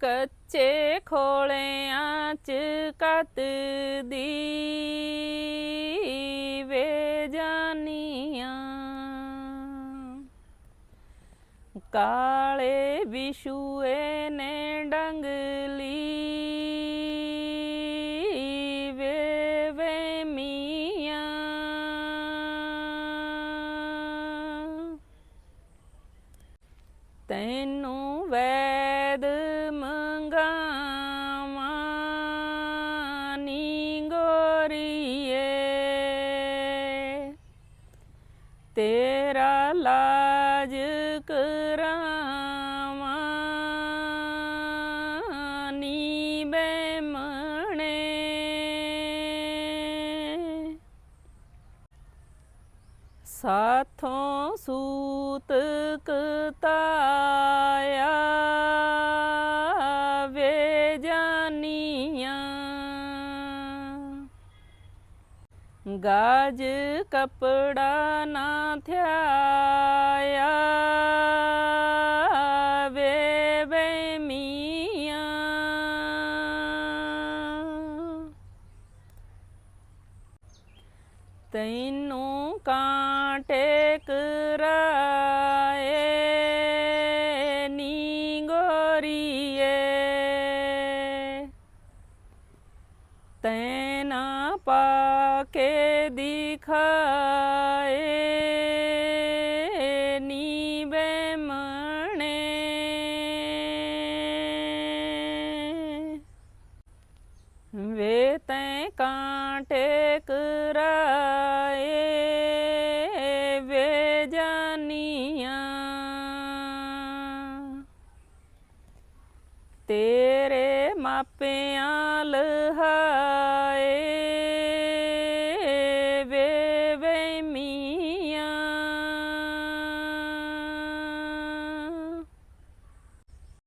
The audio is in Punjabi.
ਕੱਚੇ ਖੋਲਿਆਂ ਚ ਕੱਤਦੀ ਵੇ ਜਾਨੀਆਂ। ਕਾਲੇ ਵਿਸ਼ੂਏ ਨੇ ਡੰਗ ਨੀ ਗੋਰੀਏ ਤੇਰਾ ਲਾਜ ਕਰਾਵਾਂ ਨੀ ਬੇਮਣੇ ਸਾਥੋਂ ਸੂਤ ਕਤਾਇਆ ਗਾਜ ਕਪੜਾ ਨਾ ਥਿਆਇਆ। ਵੇ ਵੇ ਮੀਆਂ ਤੈਨੂੰ ਕਾਂਟੇ ਕਰਾਏ ਨੀ ਗੋਰੀਏ। ਤੈਨਾ ਪਾ ਕੇ ਦਿਖਾਏ ਨੀ ਬੇਮਣੇ ਵੇ ਤੈਂ ਕਾਂਟੇ ਕਰਾਏ ਵੇ ਜਾਨੀਆਂ। ਤੇਰੇ ਮਾਪਿਆਂ ਲਹਾਏ